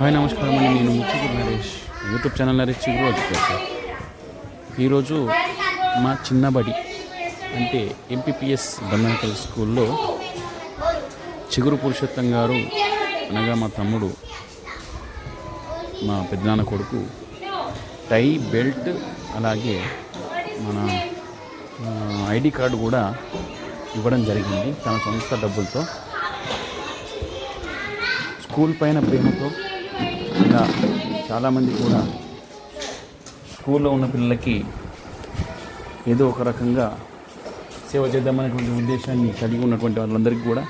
Hi నమస్కారం అండి. నేను ముచ్చిగురు నరేష్. యూట్యూబ్ ఛానల్ నరేష్ చిగురు వచ్చేసారు ఈరోజు మా చిన్నబడి అంటే ఎంపీపీఎస్ బంధనకల్ స్కూల్లో చిగురు పురుషోత్తం గారు అనగా మా తమ్ముడు మా పెద్దనాన్న కొడుకు టై బెల్ట్ అలాగే మన ఐడి కార్డు కూడా ఇవ్వడం జరిగింది. తన సొంత డబ్బులతో. స్కూల్ పైన ప్రేమతో ఇలా చాలామంది కూడా స్కూల్లో ఉన్న పిల్లలకి ఏదో ఒక రకంగా సేవ చేద్దామనేటువంటి ఉద్దేశాన్ని కలిగి ఉన్నటువంటి వాళ్ళందరికీ కూడా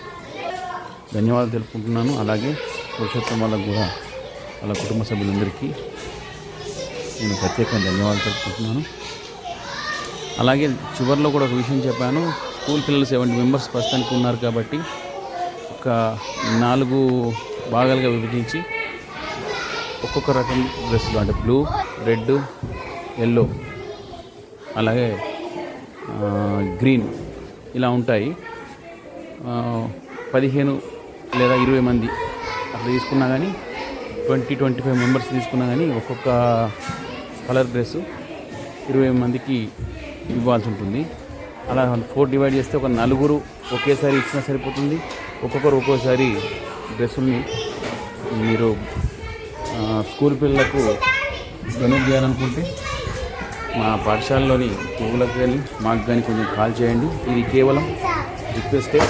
ధన్యవాదాలు తెలుపుకుంటున్నాను. అలాగే పురుషోత్తం వాళ్ళకు కూడా వాళ్ళ కుటుంబ సభ్యులందరికీ నేను ప్రత్యేకంగా ధన్యవాదాలు తెలుపుకుంటున్నాను. అలాగే చివరిలో కూడా ఒక విషయం చెప్పాను. స్కూల్ పిల్లలు సెవెంటీ మెంబర్స్ ప్రస్తుతానికి ఉన్నారు కాబట్టి ఒక నాలుగు భాగాలుగా విభజించి ఒక్కొక్క రకం డ్రెస్సులు అంటే బ్లూ రెడ్ ఎల్లో అలాగే గ్రీన్ ఇలా ఉంటాయి. పదిహేను లేదా ఇరవై మంది అట్లా తీసుకున్నా కానీ ట్వంటీ ట్వంటీ ఫైవ్ మెంబర్స్ తీసుకున్నా కానీ ఒక్కొక్క కలర్ డ్రెస్సు ఇరవై మందికి ఇవ్వాల్సి ఉంటుంది. అలా ఫోర్ డివైడ్ చేస్తే ఒక నలుగురు ఒకేసారి ఇచ్చినా సరిపోతుంది. ఒక్కొక్కరు ఒక్కోసారి డ్రెస్సుల్ని మీరు స్కూల్ పిల్లలకు డొనేట్ చేయాలనుకుంటే మా పాఠశాలలోని పువ్వులకు కానీ మాకు కానీ కొంచెం కాల్ చేయండి. ఇది కేవలం రిక్వెస్టే.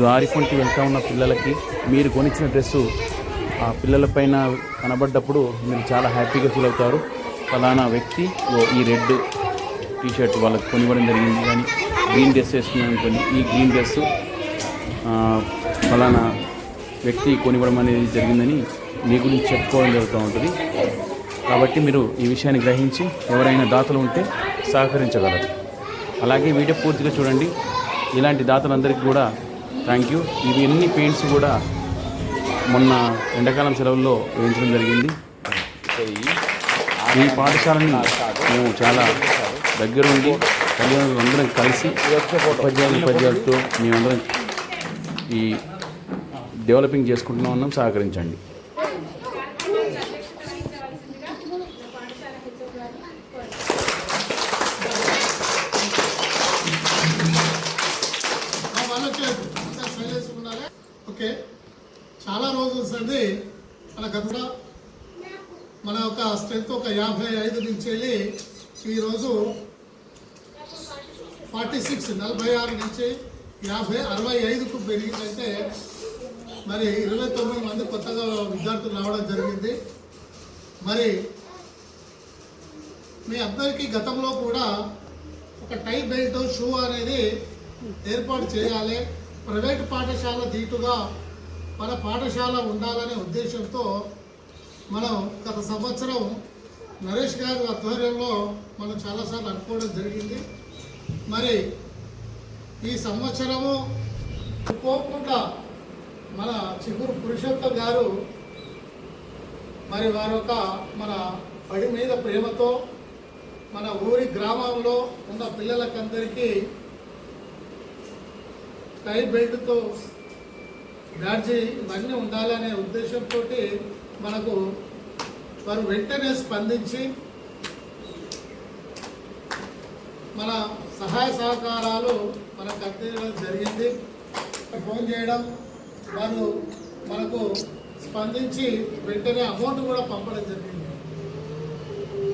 దారి కొంటి వెళ్తా ఉన్న పిల్లలకి మీరు కొనిచ్చిన డ్రెస్సు ఆ పిల్లల పైన కనబడ్డప్పుడు మీరు చాలా హ్యాపీగా ఫీల్ అవుతారు. ఫలానా వ్యక్తి ఓ ఈ రెడ్ టీ షర్ట్ వాళ్ళకి కొనివ్వడం జరిగింది కానీ గ్రీన్ డ్రెస్ వేసుకున్నాను అనుకోండి ఈ గ్రీన్ డ్రెస్ ఫలానా వ్యక్తి కొనివ్వడం అనేది జరిగిందని మీ గురించి చెప్పుకోవడం జరుగుతూ ఉంటుంది. కాబట్టి మీరు ఈ విషయాన్ని గ్రహించి ఎవరైనా దాతలు ఉంటే సహకరించగలరు. అలాగే వీడియో పూర్తిగా చూడండి. ఇలాంటి దాతలందరికీ కూడా థ్యాంక్ యూ ఇవి ఎన్ని పెయింట్స్ కూడా మొన్న ఎండాకాలం సెలవుల్లో వేయించడం జరిగింది. ఈ పాఠశాలని మేము చాలా దగ్గరుండి తల్లిదండ్రులు అందరం కలిసి ఉపాధ్యాయులు ఉపాధ్యాయులతో మేమందరం ఈ డెవలపింగ్ చేసుకుంటున్నాం ఉన్నాం. సహకరించండి. మన యొక్క స్ట్రెంత్ ఒక యాభై ఐదు నుంచి వెళ్ళి ఈరోజు ఫార్టీ సిక్స్ నలభై ఆరు నుంచి యాభై అరవై ఐదుకు పెరిగిందంటే మరి ఇరవై తొమ్మిది మంది కొత్తగా విద్యార్థులు రావడం జరిగింది. మరి మీ అందరికీ గతంలో కూడా ఒక టై బెల్ట్ షూ అనేది ఏర్పాటు చేయాలి. ప్రైవేట్ పాఠశాల దీటుగా మన పాఠశాల ఉండాలనే ఉద్దేశంతో మనం గత సంవత్సరం నరేష్ గారి ఆధ్వర్యంలో మనం చాలాసార్లు అనుకోవడం జరిగింది. మరి ఈ సంవత్సరము పోకుండా మన చిగురు పురుషోత్తం గారు మరి వారి యొక్క మన పడి మీద ప్రేమతో మన ఊరి గ్రామంలో ఉన్న పిల్లలకందరికీ టై బెల్ట్తో బ్యాడ్జీ ఇవన్నీ ఉండాలనే ఉద్దేశంతో మనకు వారు వెంటనే స్పందించి మన సహాయ సహకారాలు మనకు అందించడం జరిగింది. ఫోన్ చేయడం వారు మనకు స్పందించి వెంటనే అమౌంట్ కూడా పంపడం జరిగింది.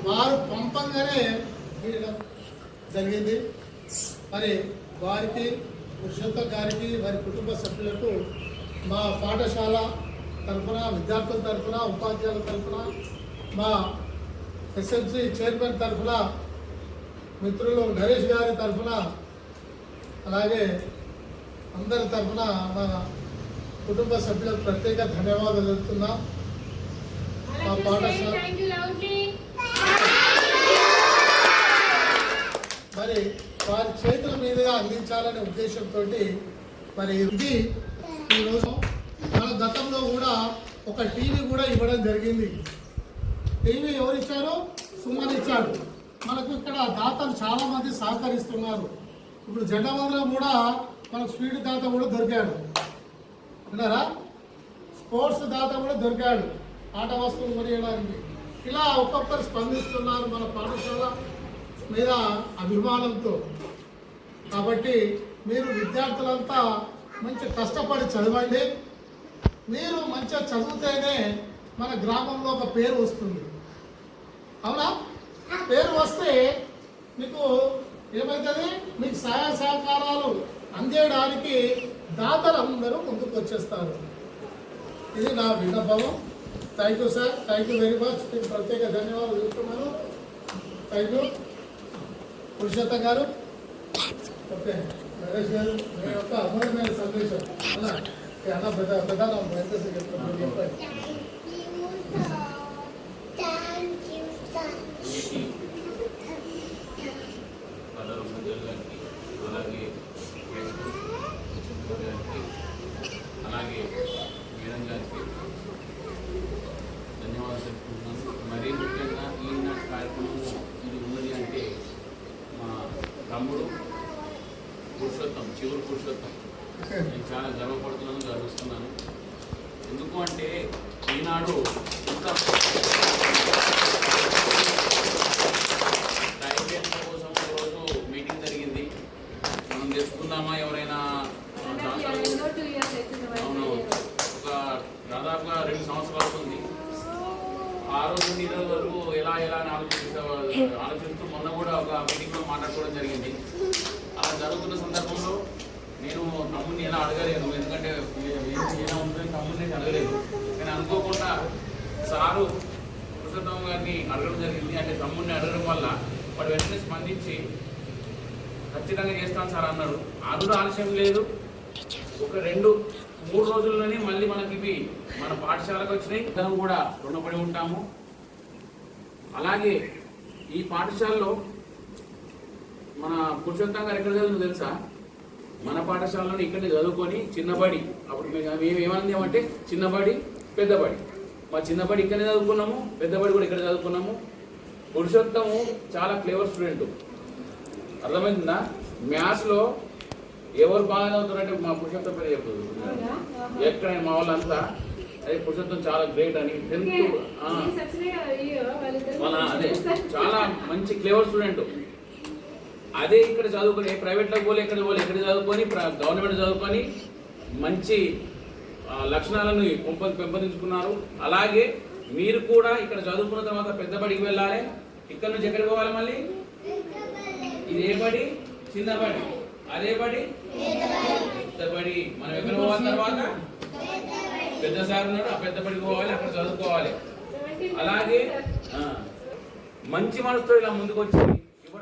వారు పంపంగానే తీయడం జరిగింది. మరి వారికి పురుషోత్తం గారికి వారి కుటుంబ సభ్యులకు మా పాఠశాల తరఫున విద్యార్థుల తరఫున ఉపాధ్యాయుల తరఫున మా ఎస్ఎంసి చైర్మన్ తరఫున మిత్రులు నరేష్ గారి తరఫున అలాగే అందరి తరఫున మా కుటుంబ సభ్యులకు ప్రత్యేక ధన్యవాదాలు తెలుపుతున్నాం మా పాఠశాల. మరి వారి చేతుల మీదుగా అందించాలనే ఉద్దేశంతో మరి ఇది ఈరోజు గతంలో కూడా ఒక టీవీ కూడా ఇవ్వడం జరిగింది. టీవీ ఎవరు ఇచ్చారు? సుమన్ ఇచ్చాడు. మనకు ఇక్కడ దాతలు చాలామంది సహకరిస్తున్నారు. ఇప్పుడు జెండా కూడా మనకు స్పీడ్ దాత కూడా దొరికాడు. విన్నారా? స్పోర్ట్స్ దాత కూడా దొరికాడు. ఆట వస్తువులు కొనియడానికి. ఇలా ఒక్కొక్కరు స్పందిస్తున్నారు మన పాఠశాల మీద అభిమానంతో. కాబట్టి మీరు విద్యార్థులంతా మంచి కష్టపడి చదవండి. మీరు మంచిగా చదివితేనే మన గ్రామంలో ఒక పేరు వస్తుంది. అవునా? పేరు వస్తే మీకు ఏమవుతుంది మీకు సహాయ సహకారాలు అందేయడానికి దాతలు అందరూ ముందుకు వచ్చేస్తారు. ఇది నా విన్నపం thank you sir thank you very much మీకు ప్రత్యేక ధన్యవాదాలు చెప్తున్నాను. థ్యాంక్ యూ పురుషోత్తం గారు. ఓకే. నరేష్ గారు మీ యొక్క అమూల్యమైన సందేశం. అలా అన్న పెద్ద పెద్ద ఎంతసేపు చెప్తున్నాను చెప్పండి Thank you, sir. వీటి పదహారు ప్రజలు గారికి అలాగే ఫేస్బుక్ గారికి అలాగే మేడం గారికి ధన్యవాదాలు చెప్పుకుంటున్నాను మరీ ముఖ్యంగా ఈనాటి కార్యక్రమం ఇది ఉన్నది అంటే మా తమ్ముడు పురుషోత్తం చివరి పురుషోత్తం నేను చాలా గర్వపడుతున్నాను గర్విస్తున్నాను. ఎందుకు అంటే ఈనాడు ఇంకా టైం కోసం రోజు మీటింగ్ జరిగింది మనం తెలుసుకుందామా ఎవరైనా దాంట్లో అవును ఒక దాదాపుగా రెండు సంవత్సరాలు అవుతుంది ఆ రోజు నుండి ఈ రోజు వరకు ఎలా ఎలా అని ఆలోచిస్తూ ఆలోచిస్తూ మొన్న కూడా ఒక మీటింగ్లో మాట్లాడుకోవడం జరిగింది అలా జరుగుతున్న సందర్భంలో నేను తమ్ముడిని ఎలా అడగలేను ఎందుకంటే ఏ- ఏంటి ఎలా ఉందని తమ్ముడిని నేను అడగలేదు కానీ అనుకోకుండా సారు పురుషోత్తమ గారిని అడగడం జరిగింది. అంటే తమ్ముడిని అడగడం వల్ల వాడు వెంటనే స్పందించి ఖచ్చితంగా చేస్తాను సార్ అన్నాడు. అందులో ఆలస్యం లేదు. ఒక రెండు మూడు రోజుల్లోనే మళ్ళీ మనకి ఇవి మన పాఠశాలకు వచ్చినాయి. ఇద్దరం కూడా రుణపడి ఉంటాము. అలాగే ఈ పాఠశాలలో మన పురుషోత్తం గారు ఎక్కడ చదువు తెలుసా? మన పాఠశాలలో ఇక్కడే చదువుకొని చిన్నబడి అప్పుడు మేము ఏమన్నామంటే చిన్నబడి పెద్దబడి మా చిన్నబడి ఇక్కడే చదువుకున్నాము పెద్దబడి కూడా ఇక్కడ చదువుకున్నాము. పురుషోత్తము చాలా క్లేవర్ స్టూడెంట్ అర్థమైందా? మ్యాథ్స్లో ఎవరు బాగా చదువుతారంటే మా పురుషోత్తం పేరు చెప్పదు ఎక్కడ మా వాళ్ళంతా అదే పురుషోత్తం చాలా గ్రేట్ అని టెన్త్ మన అదే చాలా మంచి క్లేవర్ స్టూడెంట్ అదే ఇక్కడ చదువుకొని ప్రైవేట్లో పోలే ఇక్కడ పోలే ఇక్కడ చదువుకొని ప్ర- గవర్నమెంట్ చదువుకొని మంచి లక్షణాలను పెంపొందించుకున్నారు. అలాగే మీరు కూడా ఇక్కడ చదువుకున్న తర్వాత పెద్ద బడికి వెళ్ళాలి. ఇక్కడ నుంచి ఎక్కడికి పోవాలి మళ్ళీ? ఇది ఏ బడి చిన్న బడి. అదే బడి? పెద్ద బడి. మనం ఎక్కడ పోవాలి తర్వాత? పెద్ద సార్ ఉన్నాడు ఆ పెద్ద బడికి పోవాలి అక్కడ చదువుకోవాలి. అలాగే మంచి మనసుతో ఇలా ముందుకు వచ్చి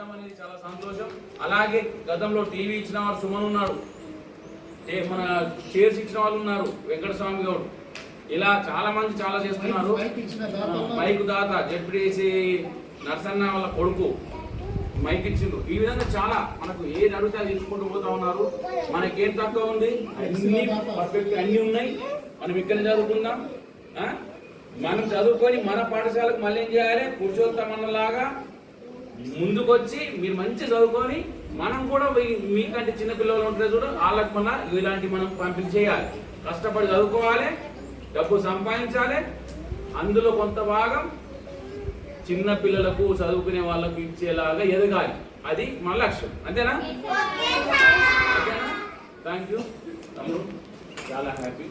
ఇవ్వడం అనేది చాలా సంతోషం. అలాగే గతంలో టీవీ ఇచ్చిన వారు సుమన్ ఉన్నాడు. ఏ మన చైర్స్ ఇచ్చిన వాళ్ళు ఉన్నారు వెంకటస్వామి గౌడ్. ఇలా చాలా మంది చాలా చేస్తున్నారు. మైక్ దాత జడ్పీడీసీ నర్సన్న వాళ్ళ కొడుకు మైక్ ఇచ్చిండ్రు ఈ విధంగా చాలా మనకు ఏది అడిగితే తీసుకుంటూ పోతా ఉన్నారు. మనకేం తక్కువ ఉంది? అన్ని పర్ఫెక్ట్ అన్ని ఉన్నాయి. మనం ఇక్కడ చదువుకుందాం? మనం చదువుకొని మన పాఠశాలకు మళ్ళీ ఏం చేయాలి? పురుషోత్తమన్నలాగా ముందుకొచ్చి మీరు మంచి చదువుకొని మనం కూడా మీకంటే చిన్న పిల్లలు ఉంటారు చూడు వాళ్ళకి మన ఇలాంటి మనం పంపిణీ చేయాలి. కష్టపడి చదువుకోవాలి డబ్బు సంపాదించాలి. అందులో కొంత భాగం చిన్న పిల్లలకు చదువుకునే వాళ్ళకు ఇచ్చేలాగా ఎదగాలి. అది మన లక్ష్యం. అంతేనా? థ్యాంక్ యూ తమ్ముడు చాలా హ్యాపీ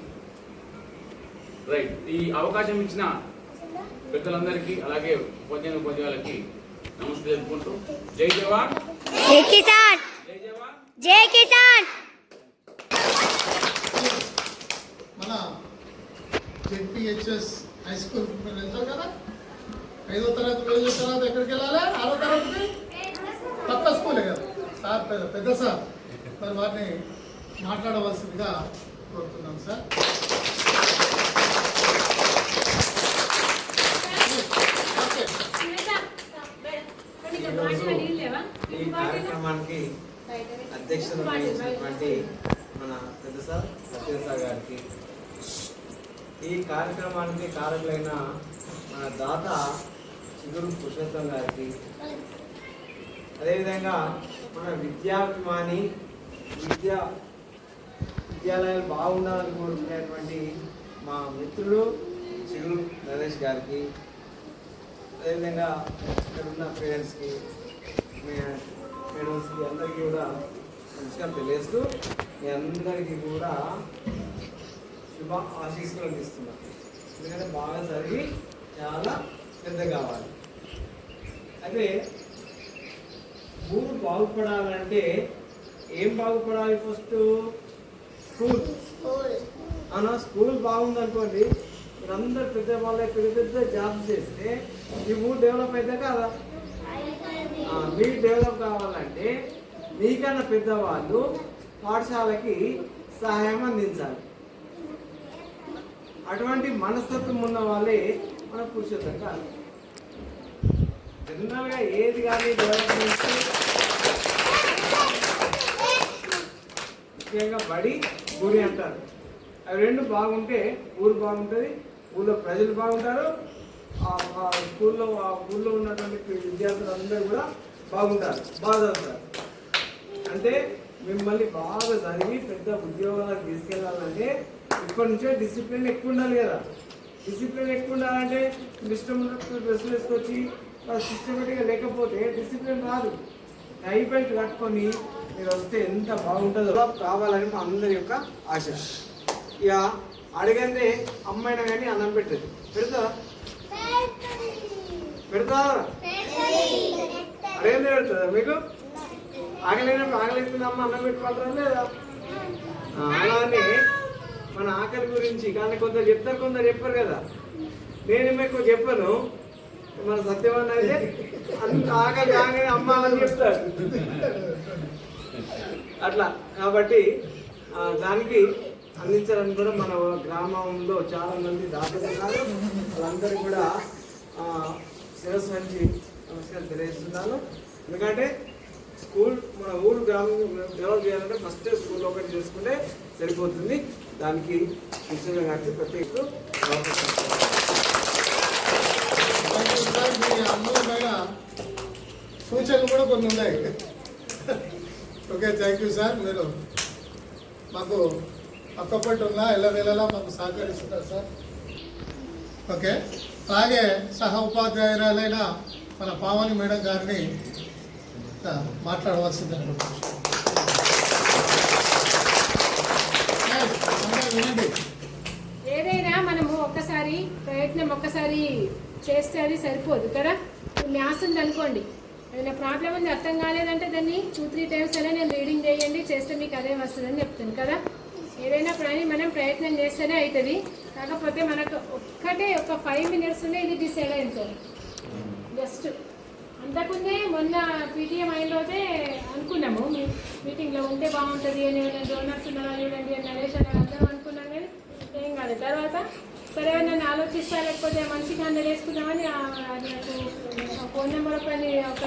రైట్ ఈ అవకాశం ఇచ్చిన పెద్దలందరికీ అలాగే ఉపాధ్యాయుల ఉపాధ్యాయులకి నమస్తే తెలుపుకుంటూ జై జవాన్. జై కిసాన్. జై జవాన్. జై కిసాన్. మన జెడ్పిహెచ్ఎస్ హై స్కూల్ మీరు వెళ్తారు కదా? ఐదో తరగతి వెళ్ళిన తర్వాత ఎక్కడికి వెళ్ళాలి? ఆరో తరగతి పక్క స్కూలే కదా. సార్ పెద్ద పెద్ద సార్. మరి వారిని మాట్లాడవలసిందిగా కోరుతున్నాం సార్ ఓకే ఈ కార్యక్రమానికి మన పెద్ద సార్ సత్య సార్ గారికి. ఈ కార్యక్రమానికి కారకులైన మన దాత చిగురు పురుషోత్తం గారికి. అదేవిధంగా మన విద్యాభిమాని విద్యా విద్యాలయాలు బాగుండాలని కోరుకునేటువంటి మా మిత్రుడు చిగురు నరేష్ గారికి. అదేవిధంగా ఇక్కడ ఉన్న పేరెంట్స్కి పేరెంట్స్కి అందరికీ కూడా నమస్కారం తెలియజేస్తూ మీ అందరికీ కూడా శుభ ఆశీస్సులు అందిస్తున్నాను ఎందుకంటే బాగా జరిగి చాలా పెద్ద కావాలి. అయితే ఊరు బాగుపడాలంటే ఏం బాగుపడాలి ఫస్ట్? స్కూల్. అవునా స్కూల్ బాగుందనుకోండి మీరందరూ పెద్ద వాళ్ళ పెద్ద పెద్ద జాబ్స్ చేస్తే ఈ ఊరు డెవలప్ అయితే కదా? మీరు డెవలప్ కావాలంటే నీకన్నా పెద్దవాళ్ళు పాఠశాలకి సహాయం అందించాలి. అటువంటి మనస్తత్వం ఉన్న వాళ్ళే మన పురుషోత్తం కాదు. జనరల్గా ఏది కానీ డెవలప్మెంట్ ముఖ్యంగా బడి గురి అంటారు. అవి రెండు బాగుంటే ఊరు బాగుంటుంది ఊళ్ళో ప్రజలు బాగుంటారు ఆ ఆ స్కూల్లో ఆ ఊళ్ళో ఉన్నటువంటి విద్యార్థులు అందరూ కూడా బాగుంటారు బాగా చదువుతారు. అంటే మిమ్మల్ని బాగా చదివి పెద్ద ఉద్యోగాలకు తీసుకెళ్ళాలంటే ఇప్పటి నుంచే డిసిప్లిన్ ఎక్కువ ఉండాలి కదా. డిసిప్లిన్ ఎక్కువ ఉండాలంటే ఇష్టం ఉన్నట్టు డ్రెస్సులు వేసుకొచ్చి సిస్టమేటిక్గా లేకపోతే డిసిప్లిన్ రాదు. టై బెల్ట్ కట్టుకొని మీరు వస్తే ఎంత బాగుంటుందో. కావాలని మా అందరి యొక్క ఆశ. ఇక అడిగంటే అమ్మాయినా కానీ అన్నం పెట్టదు. పెడతా పెడతా అడిగిందే పెడుతుందా మీకు? ఆకలేనప్పుడు ఆకలిస్తుంది అమ్మ అన్నం పెట్టుకుంటారా లేదా? అలానే మన ఆకలి గురించి కానీ కొందరు చెప్తారు కొందరు చెప్పరు కదా. నేను మీకు చెప్పను. మన సత్యవన్న అయితే అంత ఆకలి కాగానే అమ్మాలని చెప్తారు. అట్లా కాబట్టి దానికి అందించాలని కూడా మన గ్రామంలో చాలా మంది దాతలు వాళ్ళందరూ కూడా శిరస్సు నుంచి నమస్కారం తెలియజేస్తున్నాను ఎందుకంటే స్కూల్ మన ఊరు గ్రామం డెవలప్ చేయాలంటే ఫస్ట్ స్కూల్ ఒకటి చేసుకుంటే సరిపోతుంది. దానికి కృష్ణ గారికి ప్రత్యేక మీ సూచనలు కూడా కొన్ని ఉన్నాయి. Okay thank you sir. మీరు మాకు పక్కపట్టు ఉన్నా ఎల్లవేళలా మాకు సహకరిస్తున్నారు సార్. ఓకే అలాగే సహ ఉపాధ్యాయురాలైన మన పావని మేడం గారిని మాట్లాడవలసింది అనుకుంటున్నాను ఏదైనా మనము ఒక్కసారి ప్రయత్నం ఒక్కసారి చేస్తే అది సరిపోదు కదా? మ్యాథ్స్ ఉంది అనుకోండి. ఏదైనా ప్రాబ్లం ఉంది అర్థం కాలేదంటే దాన్ని టూ త్రీ టైమ్స్ అయినా నేను రీడింగ్ చేయండి చేస్తే మీకు అదే వస్తుందని చెప్తాను కదా? ఏదైనా పని మనం ప్రయత్నం చేస్తేనే అవుతుంది కాకపోతే మనకు ఒక్కటే ఒక ఫైవ్ మినిట్స్లోనే ఇది డిసైడ్ అయిపోతుంది జస్ట్ అంతకుముందే మొన్న పీటీఎం అయిన అనుకున్నాము. మీ మీటింగ్లో ఉంటే బాగుంటుంది అని డోనర్స్ ఉన్నారా చూడండి అని నరేష్ అని అందరం అనుకున్నాం కానీ ఏం కాదు. తర్వాత సరే నన్ను ఆలోచిస్తా లేకపోతే మనిషికి అందరు వేసుకుందామని అది నాకు ఫోన్ నెంబర్ ఒక ఒక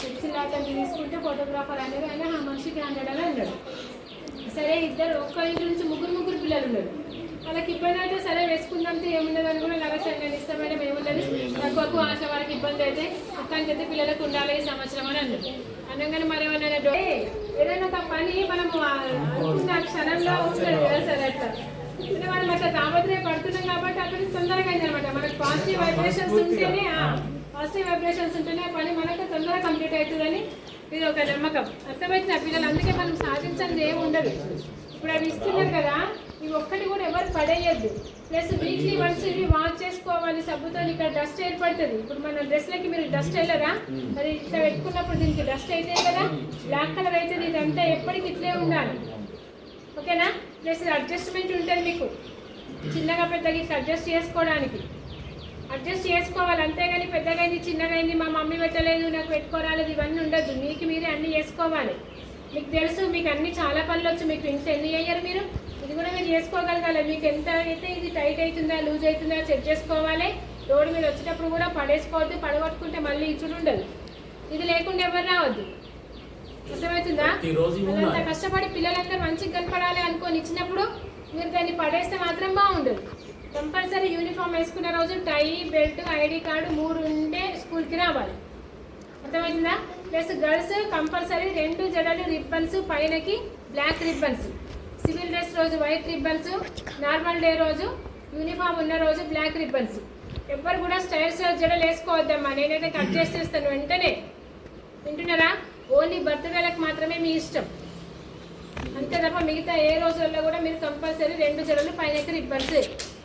సిరిసిల్లాకని తీసుకుంటే ఫోటోగ్రాఫర్ అనేది ఆయన ఆ మనిషికి హండ్రెడ్ అన్నాడు. సరే ఇద్దరు ఒక్క ఇంటి నుంచి ముగ్గురు ముగ్గురు పిల్లలు ఉన్నారు. వాళ్ళకి ఇబ్బంది అయితే సరే వేసుకుందాంతో ఏమున్నది అని కూడా నరసంగా నేను ఇష్టమైన ఏమున్నది తక్కువకు ఆశ వాళ్ళకి ఇబ్బంది అయితే మొత్తానికి అయితే పిల్లలకు ఉండాలి ఈ సంవత్సరం అని అన్నారు. అనగానే మరి ఏమన్నా డో- ఏ, ఏదైనా ఒక పని మనము ఆ అనుకున్న క్షణంలో ఉంటుంది కదా సరే అట్లా. అంటే మనం అట్లా తాపత్రయ పడుతున్నాం కాబట్టి అక్కడ తొందరగా అయింది అనమాట మనకు పాజిటివ్ వైబ్రేషన్స్ ఉంటేనే పాజిటివ్ వైబ్రేషన్స్ ఉంటేనే ఆ పని మనకు తొందరగా కంప్లీట్ అవుతుందని ఇది ఒక నమ్మకం. అర్థమైంది పిల్లలు. అందుకే మనం సాధించండి ఏమి ఉండదు. ఇప్పుడు అవి ఇస్తున్నారు కదా ఇవి ఒక్కటి కూడా ఎవరు పడేయద్దు. ప్లస్ వీక్లీ వన్స్ ఇవి వాష్ చేసుకోవాలి సబ్బుతో ఇక్కడ డస్ట్ ఏర్పడుతుంది. ఇప్పుడు మన డ్రెస్లకి మీరు డస్ట్ వెళ్ళరా మరి ఇట్లా పెట్టుకున్నప్పుడు దీనికి డస్ట్ అయితే కదా? బ్లాక్ కలర్ అయితే ఇదంతా ఎప్పటికి ఇట్లే ఉండాలి. ఓకేనా? ప్లస్ అడ్జస్ట్మెంట్ ఉంటుంది మీకు. చిన్నగా పెద్దగా అడ్జస్ట్ చేసుకోవడానికి. అడ్జస్ట్ చేసుకోవాలి. అంతేగాని పెద్దగా అయింది చిన్నగా అయింది మా మమ్మీ పెట్టలేదు నాకు పెట్టుకోరాలేదు ఇవన్నీ ఉండదు మీకు మీరే అన్నీ చేసుకోవాలి. మీకు తెలుసు మీకు అన్ని చాలా పనులు వచ్చు. మీకు ఇంట్లో ఎన్ని అయ్యారు మీరు? ఇది కూడా మీరు చేసుకోగలగాలి. మీకు ఎంత అయితే ఇది టైట్ అవుతుందా లూజ్ అవుతుందా చెక్ చేసుకోవాలి. రోడ్డు మీద వచ్చేటప్పుడు కూడా పడేసుకోవద్దు పడగొట్టుకుంటే మళ్ళీ ఇచ్చుడు ఉండదు. ఇది లేకుండా ఎవరు రావద్దు. అర్థమవుతుందా? ఉండాలి. కష్టపడి పిల్లలందరూ మంచిగా కనపడాలి అనుకొని ఇచ్చినప్పుడు మీరు దాన్ని పడేస్తే మాత్రం బాగుండదు. కంపల్సరీ యూనిఫామ్ వేసుకున్న రోజు టై బెల్ట్ ఐడి కార్డు మూడు ఉంటే స్కూల్కి రావాలి. అర్థమవుతుందా? ప్లస్ గర్ల్స్ కంపల్సరీ రెండు జడలు రిబ్బన్స్ పైనకి బ్లాక్ రిబ్బన్స్ డ్రెస్ రోజు వైట్ రిబ్బన్స్ నార్మల్ డే రోజు యూనిఫామ్ ఉన్న రోజు బ్లాక్ రిబ్బన్స్. ఎవ్వరు కూడా స్టైల్స్ జడలు వేసుకోవద్దమ్మా. నేనైతే కట్ చేసేస్తాను వెంటనే. వింటున్నారా? ఓన్లీ బర్త్డేలకు మాత్రమే మీ ఇష్టం. అంతే తప్ప మిగతా ఏ రోజుల్లో కూడా మీరు కంపల్సరీ రెండు జడలు పైన రిబ్బన్స్.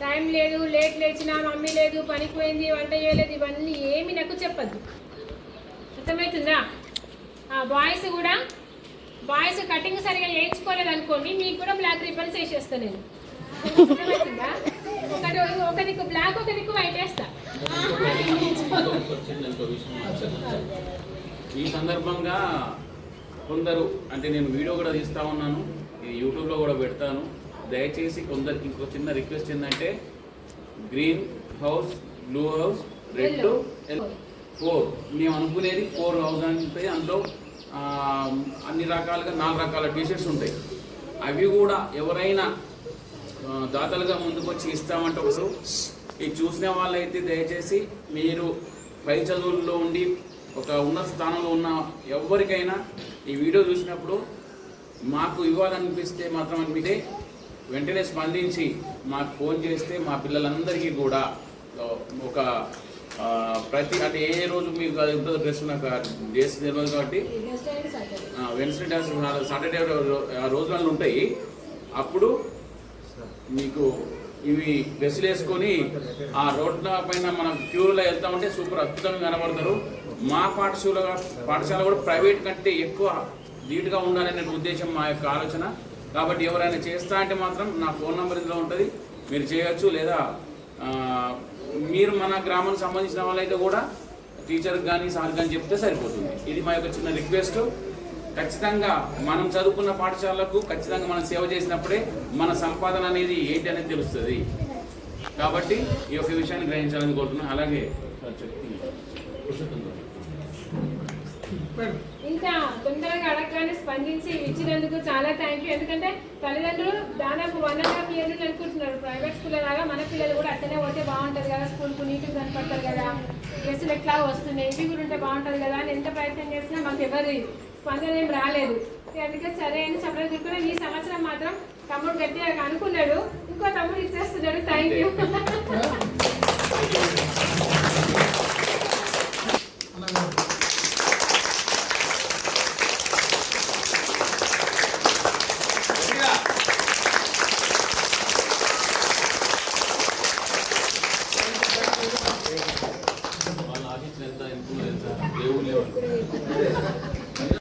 టైం లేదు లేట్ లేచినా మమ్మీ లేదు పనికి పోయింది వంట చేయలేదు ఇవన్నీ ఏమి నాకు చెప్పద్దు. అర్థమవుతుందా? బాయ్స్ కూడా బాయ్స్ కటింగ్ సరిగా చేయించుకోలేదు అనుకోండి మీకు కూడా బ్లాక్ రిబ్బన్స్ వేసేస్తా నేను. ఒకటి ఒక దిక్కు బ్లాక్ ఒక దిక్కు వైట్ వేస్తా. ఈ సందర్భంగా కొందరు అంటే నేను వీడియో కూడా తీస్తా ఉన్నాను యూట్యూబ్లో కూడా పెడతాను. దయచేసి కొందరికి ఇంకో చిన్న రిక్వెస్ట్ ఏంటంటే green house blue house red. Four మేము అనుకునేది ఫోర్ హౌస్ అంటే అందులో అన్ని రకాలుగా నాలుగు రకాల టీషర్ట్స్ ఉంటాయి. అవి కూడా ఎవరైనా దాతలుగా ముందుకు వచ్చి ఇస్తామంటే ఒకరు ఇది చూసిన వాళ్ళైతే దయచేసి మీరు పై చదువుల్లో ఉండి ఒక ఉన్నత స్థానంలో ఉన్న ఎవరికైనా ఈ వీడియో చూసినప్పుడు మాకు ఇవ్వాలనిపిస్తే మాత్రం అనిపితే వెంటనే స్పందించి మాకు ఫోన్ చేస్తే మా పిల్లలందరికీ కూడా ఒక ప్రతి అంటే ఏ రోజు మీకు అది ఉంటుందో డ్రెస్ నాకు డేస్ తెలియదు కాబట్టి. సాటర్డే వెన్స్డే డాన్స్ సాటర్డే ఆ రోజులలో ఉంటాయి. అప్పుడు మీకు ఇవి డ్రెస్సులు వేసుకొని ఆ రోడ్ల పైన మనం క్యూలో వెళ్తా ఉంటే సూపర్ అద్భుతంగా కనబడతారు. మా పాఠశాల పాఠశాల కూడా ప్రైవేట్ కంటే ఎక్కువ నీట్గా ఉండాలనే ఉద్దేశం మా యొక్క ఆలోచన. కాబట్టి ఎవరైనా చేస్తా అంటే మాత్రం నా ఫోన్ నెంబర్ ఇందులో ఉంటుంది. మీరు చేయొచ్చు లేదా మీరు మన గ్రామానికి సంబంధించిన వాళ్ళైతే కూడా టీచర్ కానీ సార్ కానీ చెప్తే సరిపోతుంది. ఇది మా యొక్క చిన్న రిక్వెస్ట్ ఖచ్చితంగా మనం చదువుకున్న పాఠశాలకు ఖచ్చితంగా మనం సేవ చేసినప్పుడే మన సంపాదన అనేది ఏంటి అనేది తెలుస్తుంది. కాబట్టి ఈ యొక్క విషయాన్ని గ్రహించాలని కోరుతున్నాను. అలాగే ఇంత ఇంకా తొందరగా అడగగానే స్పందించి ఇచ్చినందుకు చాలా థ్యాంక్ యూ ఎందుకంటే తల్లిదండ్రులు దాదాపు వన్ అండ్ హాఫ్ ఇయర్ నుంచి అనుకుంటున్నారు. ప్రైవేట్ స్కూల్ లాగా మన పిల్లలు కూడా అట్లనే పోతే బాగుంటుంది కదా. స్కూల్కు నీట్గా కనపడతారు కదా. డ్రెస్సులు ఎట్లా వస్తున్నాయి? ఇవి కూడా ఉంటే బాగుంటుంది కదా అని ఎంత ప్రయత్నం చేసినా మాకు ఎవరి స్పందన ఏం రాలేదు. అందుకే సరే అని చెప్పలేదు ఈ సంవత్సరం మాత్రం తమ్ముడు గట్టిగా అనుకున్నాడు. ఇంకో తమ్ముడు ఇచ్చేస్తున్నాడు. Thank you